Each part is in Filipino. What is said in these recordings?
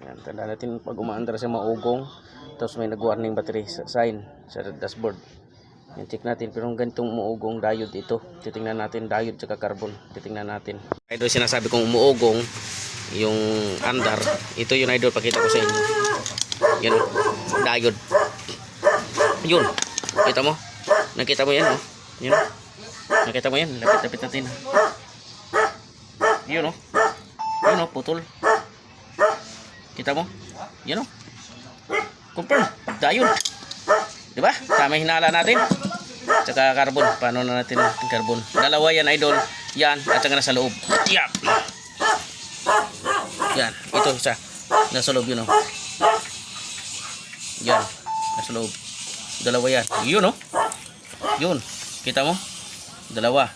Yan, tanda natin pag umaandar sa maugong, tapos may nag-warning battery sign sa dashboard. Yan, check natin. Pero ganitong umuugong diode ito. Titingnan natin diode tsaka carbon. Titingnan natin. Idol, sinasabi kong umuugong yung andar. Ito yung idol, pakita ko sa inyo. Yan, oh, diode. Yun. Kita mo? Nakita mo yan, oh. Yun. oh. Nakita mo yan? Lapit-lapit natin. Yun, oh. Yun, oh, putol. Kita mo? Yun, oh. Confirm. Diode. Di ba? Tama hinala natin. Tsaka carbon. Paano na natin carbon? Dalawa yan, idol. Yan. At saka nasa loob. Yan. Yan. Ito isa. Nasa loob yun, oh. Yan. Nasa loob. Dalawa yan. Yun, oh. Yun. Kita mo? Dalawa.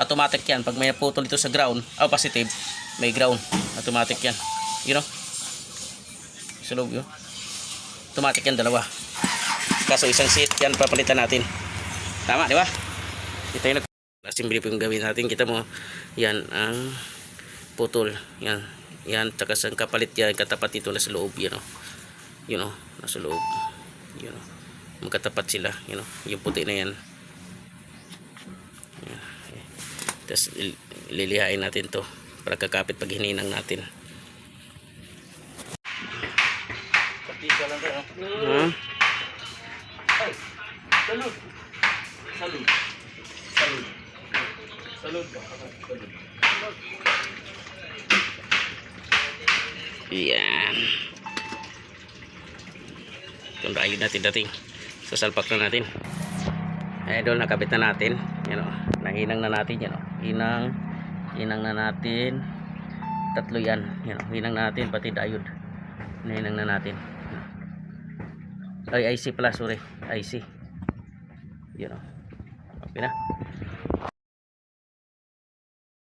Automatic yan. Pag may putol dito sa ground, oh, positive, may ground. Automatic yan. Yun, oh. Sa loob yun. Automatic yan, dalawa. Kaso isang seat yan papalitan natin. Tama, di ba? Ito yung. Assembly po yung gawin natin. Kita mo, yan ang putol. Yan. Yan, tsaka sa kapalit yan, katapat ito na sa loob. Yan o. Yun o, nasa loob. Yun o. Magkatapat sila. Yun o, yung puti na yan. Yan. Tapos il- lilihain natin to para kakapit pag hininang natin. Hmm? Salud. Salud. Salud. Salud ka. Salud. Yan. Itong rayo natin dating. Sasalpak na natin. Idol, nakabit na natin. Yan o. Nahinang na natin. Yan o. Hinang. Hinang na natin. Tatlo yan. Yan o. Hinang na natin. Pati diode. Nahinang na natin. Ay, IC pala. Sorry. IC. Yan o. Okay na.